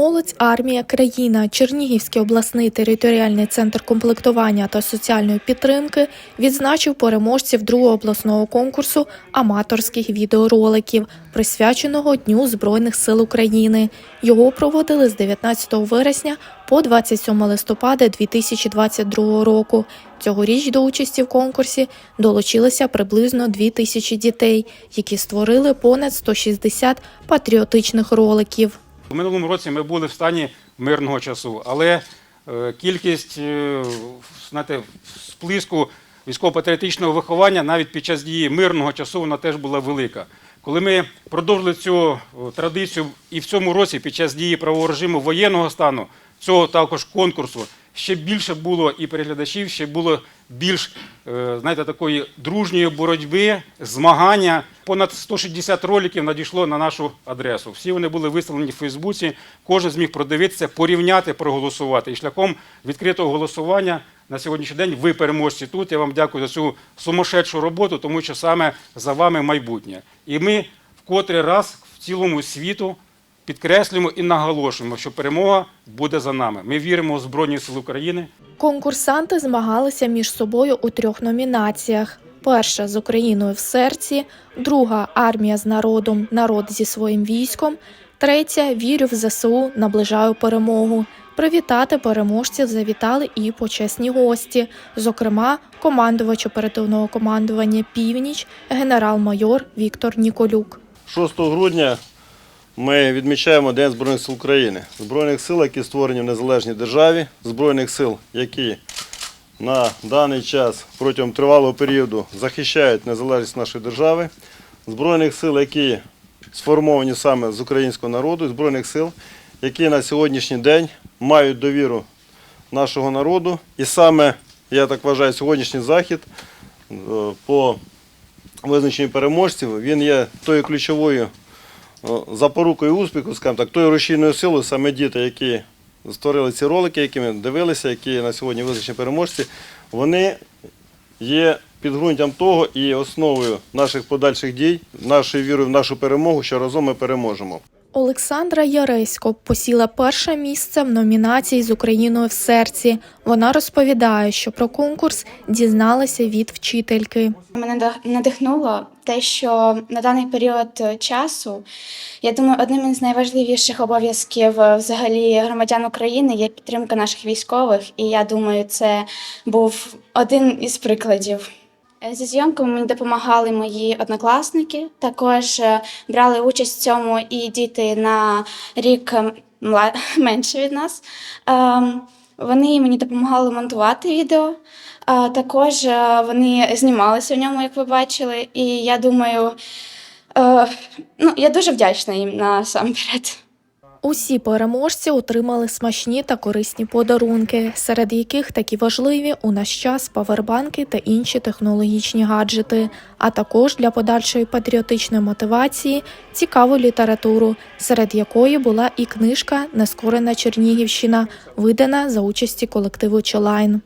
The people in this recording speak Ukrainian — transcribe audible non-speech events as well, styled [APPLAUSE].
Молодь, армія, країна, Чернігівський обласний територіальний центр комплектування та соціальної підтримки відзначив переможців другого обласного конкурсу аматорських відеороликів, присвяченого Дню Збройних сил України. Його проводили з 19 вересня по 27 листопада 2022 року. Цьогоріч до участі в конкурсі долучилося приблизно 2 тисячі дітей, які створили понад 160 патріотичних роликів. У минулому році ми були в стані мирного часу, але е, кількість е, знаєте, сплиску військово-патріотичного виховання навіть під час дії мирного часу вона теж була велика. Коли ми продовжили цю е, традицію і в цьому році, під час дії правового режиму воєнного стану, цього також конкурсу, ще більше було і переглядачів, ще було більш е, знаєте, такої дружньої боротьби, змагання. Понад 160 роликів надійшло на нашу адресу. Всі вони були виставлені в Фейсбуці. Кожен зміг продивитися, порівняти, проголосувати. І шляхом відкритого голосування на сьогоднішній день ви переможці тут. Я вам дякую за цю сумасшедшу роботу, тому що саме за вами майбутнє. І ми вкотре раз в цілому світу підкреслюємо і наголошуємо, що перемога буде за нами. Ми віримо в Збройні Сили України. Конкурсанти змагалися між собою у трьох номінаціях: перша з Україною в серці, друга армія з народом, народ зі своїм військом, третя вірю в ЗСУ, наближаю перемогу. Привітати переможців завітали і почесні гості, зокрема, командувач оперативного командування Північ, генерал-майор Віктор Ніколюк. 6 грудня ми відмічаємо День Збройних сил України. Збройних сил, які створені в незалежній державі, Збройних сил, які на даний час протягом тривалого періоду захищають незалежність нашої держави, Збройних сил, які сформовані саме з українського народу, Збройних сил, які на сьогоднішній день мають довіру нашого народу. І саме, я так вважаю, сьогоднішній захід е, по визначенню переможців, він є тою ключовою запорукою успіху, скажімо так, тою рушійною силою, саме діти, які створили ці ролики, які ми дивилися, які на сьогодні визначені переможці, вони є підґрунтям того і основою наших подальших дій, нашої віри в нашу перемогу, що разом ми переможемо. Олександра Яресько посіла перше місце в номінації з Україною в серці. Вона розповідає, що про конкурс дізналася від вчительки. Мене надихнуло те, що на даний період часу, я думаю, одним із найважливіших обов'язків е, взагалі громадян України є підтримка наших військових, і я думаю, це був один із прикладів. Е, Зі зйомками мені допомагали мої однокласники. Також е, брали участь в цьому і діти на рік е, [LAUGHS] менше від нас. Ем, Вони мені допомагали монтувати відео. Також е, вони знімалися в ньому, як ви бачили. І я думаю, ну, я дуже вдячна їм насамперед. Усі переможці отримали смачні та корисні подарунки, серед яких такі важливі у наш час павербанки та інші технологічні гаджети, а також для подальшої патріотичної мотивації цікаву літературу, серед якої була і книжка Нескорена Чернігівщина, видана за участі колективу Челайн.